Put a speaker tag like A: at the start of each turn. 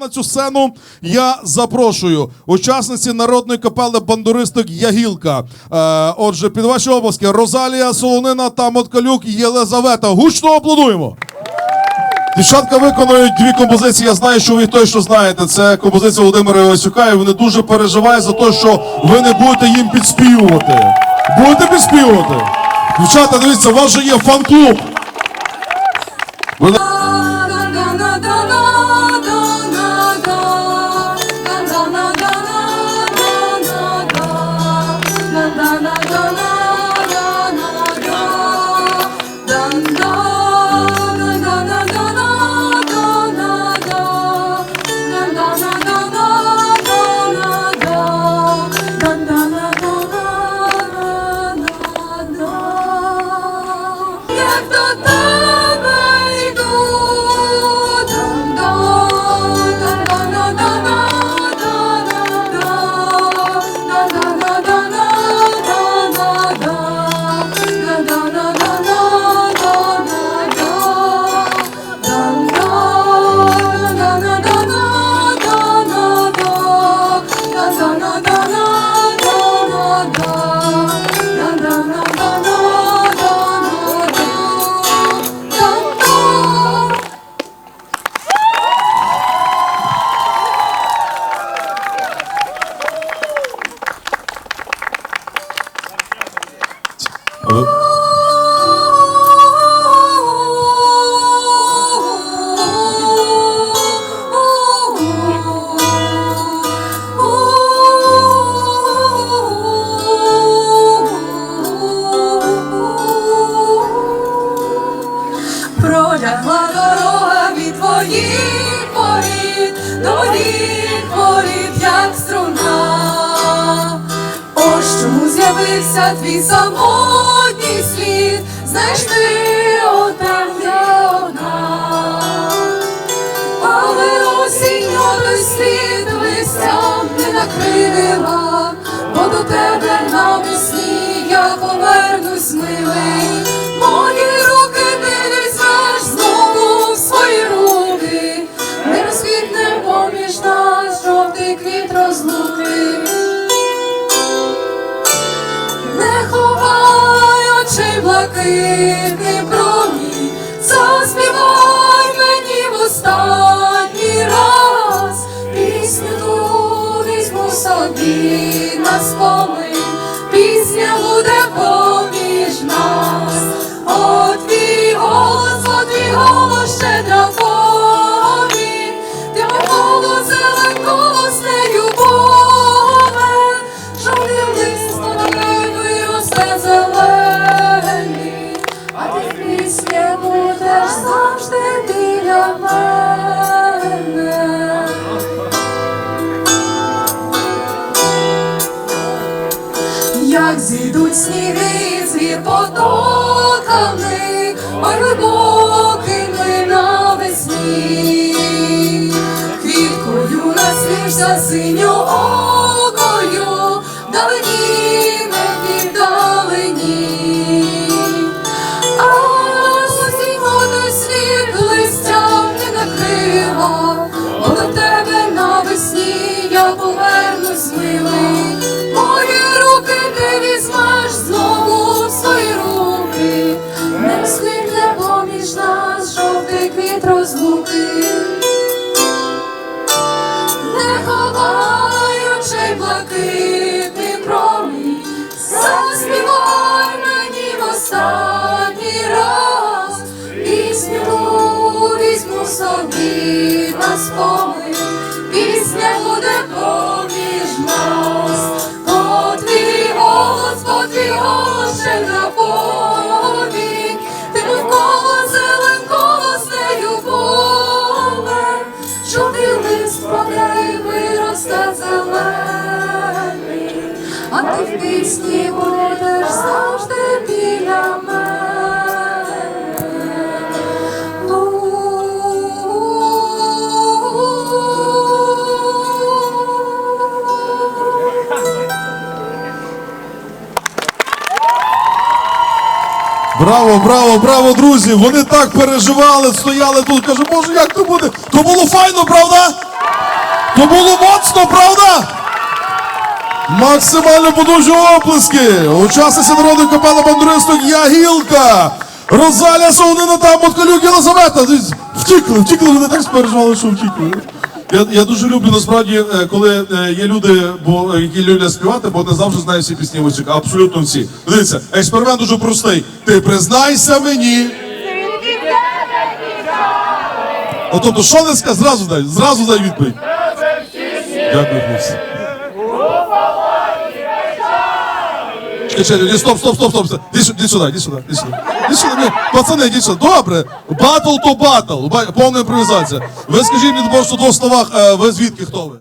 A: на цю сцену я запрошую учасниці народної капели бандуристок Ягілка. Е, отже, під ваші обласки Розалія Солонина та Моткалюк Єлизавета. Гучно аплодуємо. Дівчатка виконують дві композиції. Я знаю, що ви їх точно знаєте. Це композиція Володимира Івасюка, і вони дуже переживають за те, що ви не будете їм підспівувати. Будете підспівувати? Дівчата, дивіться, у вас же є фан-клуб.
B: Пролягла дорога від твоїх воріт, до їх воріт, як струна. Ось з'явився твій самотній слід, знаєш ти отам є одна. Але осінь той слід листям не накрила, бо до тебе навесні я повернусь милий. Мої руки ти візьмеш знову в свої руки, не розквітне поміж нас жовтий квіт розлуки. Промінь, заспівай мені в останній раз. Пісню собі наслівся синьоокою, далині не віддалені. А осінь води слід листям не накрила, бо до тебе навесні я повернусь милий. Мої руки ти візьмеш знову в свої руки, не розквітне поміж нас жовтий квіт розлуки.
A: Браво, браво, браво, друзі! Вони так переживали, стояли тут. Каже, боже, як то буде? То було файно, правда? То було моцно, правда? Максимально подовжу оплески. Учасниця народної капели бандуристок Ягілка. Розаля Солонина та Моткалюк Єлизавета. Втікли, втікли, вони так спереживали, що втікли. Я, я дуже люблю насправді, е, коли е, є люди, бо, е, які люблять співати, бо не завжди знають всі пісні Войцюка. Абсолютно всі. Дивіться, експеримент дуже простий. Ти признайся мені. От, тобто, що не скажеш, зразу дай, зразу дай відповідь. Дякую, хлопці. Ні, стоп, стоп, стоп, стоп. Іди сюди, сюди, іди сюди, іди сюди. Іди сюди, ні, пацани, іди сюди. Добре, батл то батл, Ба- повна імпровізація. Ви скажіть мені просто в двох словах, е, ви звідки, хто ви?